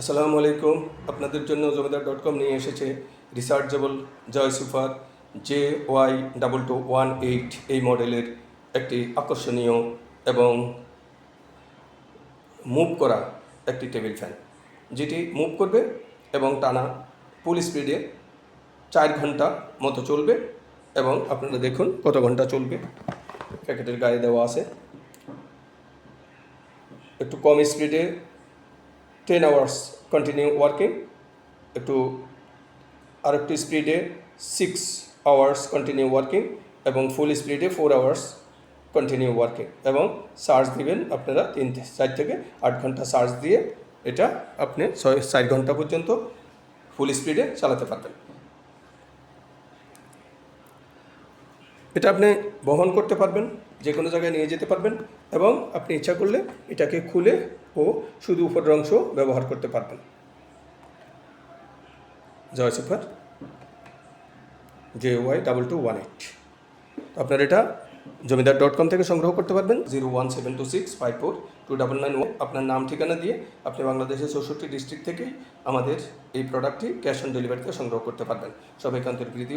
আসসালামু আলাইকুম। আপনাদের জন্য জমিদার ডট কম নিয়ে এসেছে rechargeable Joy super J Y double two one eight এই মডেলের একটি আকর্ষণীয় এবং মুভ করা একটি টেবিল ফ্যান, যেটি মুভ করবে এবং টানা ফুল স্পিডে চার ঘণ্টা মতো চলবে এবং আপনারা দেখুন কত ঘণ্টা চলবে। প্যাকেটের গায়ে দেওয়া আছে। একটু কম স্পিডে টেন আওয়ার্স কন্টিনিউ ওয়ার্কিং একটু আরেকটু স্পিডে সিক্স আওয়ার্স কন্টিনিউ ওয়ার্কিং এবং ফুল স্পিডে ফোর আওয়ার্স কন্টিনিউ ওয়ার্কিং এবং চার্জ দিবেন আপনারা তিন চার থেকে আট ঘণ্টা চার্জ দিয়ে এটা আপনি ছয়, চার ঘণ্টা পর্যন্ত ফুল স্পিডে চালাতে পারবেন। এটা আপনি বহন করতে পারবেন। যে কোনো জায়গায় নিয়ে যেতে পারবেন এবং আপনি ইচ্ছা করলে এটাকে খুলে ও শুধু উপরের অংশ ব্যবহার করতে পারবেন। Joy super J Y double two one eight আপনার এটা জমিদার ডট কম থেকে সংগ্রহ করতে পারবেন। Zero one seven two six five four two double nine one আপনার নাম, ঠিকানা দিয়ে আপনি বাংলাদেশের চৌষট্টি ডিস্ট্রিক্ট থেকেই আমাদের এই প্রোডাক্টটি ক্যাশ অন ডেলিভারিতে সংগ্রহ করতে পারবেন। সবাইকে আন্তরিক